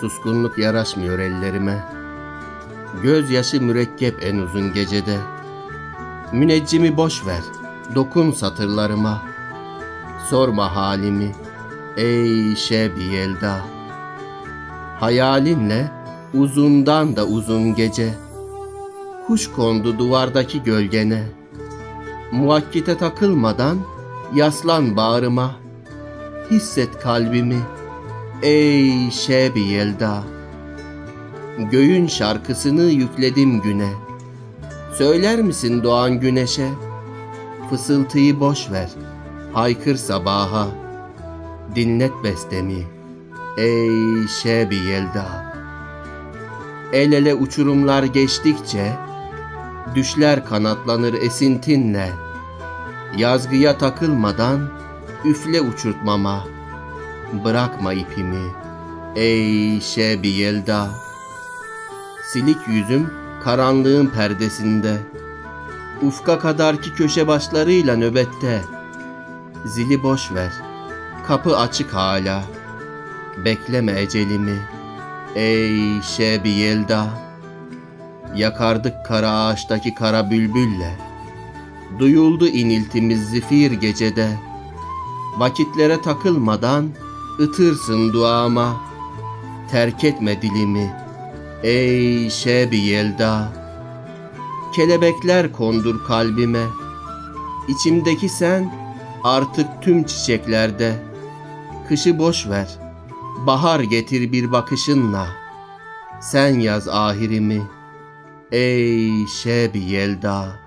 Suskunluk yaraşmıyor ellerime. Gözyaşı mürekkep en uzun gecede. Müneccimi boş ver, dokun satırlarıma. Sorma halimi, ey şebi yelda. Hayalinle uzundan da uzun gece. Kuş kondu duvardaki gölgene. Muakkite takılmadan yaslan bağrıma. Hisset kalbimi, ey şebi yelda. Göğün şarkısını yükledim güne. Söyler misin doğan güneşe? Fısıltıyı boş ver, haykır sabaha. Dinlet bestemi, ey şebi yelda. El ele uçurumlar geçtikçe, düşler kanatlanır esintinle. Yazgıya takılmadan üfle uçurtmama, bırakma ipimi, ey şebi yelda. Silik yüzüm karanlığın perdesinde. Ufka kadarki köşe başlarıyla nöbette. Zili boş ver. Kapı açık hala. Bekleme ecelimi. Ey şebi yelda. Yakardık kara ağaçtaki kara bülbülle. Duyuldu iniltimiz zifir gecede. Vakitlere takılmadan ıtırsın duama. Terk etme dilimi.'' Ey şebi yelda Kelebekler kondur kalbime İçimdeki sen artık tüm çiçeklerde Kışı boş ver Bahar getir bir bakışınla Sen yaz ahirimi Ey şebi yelda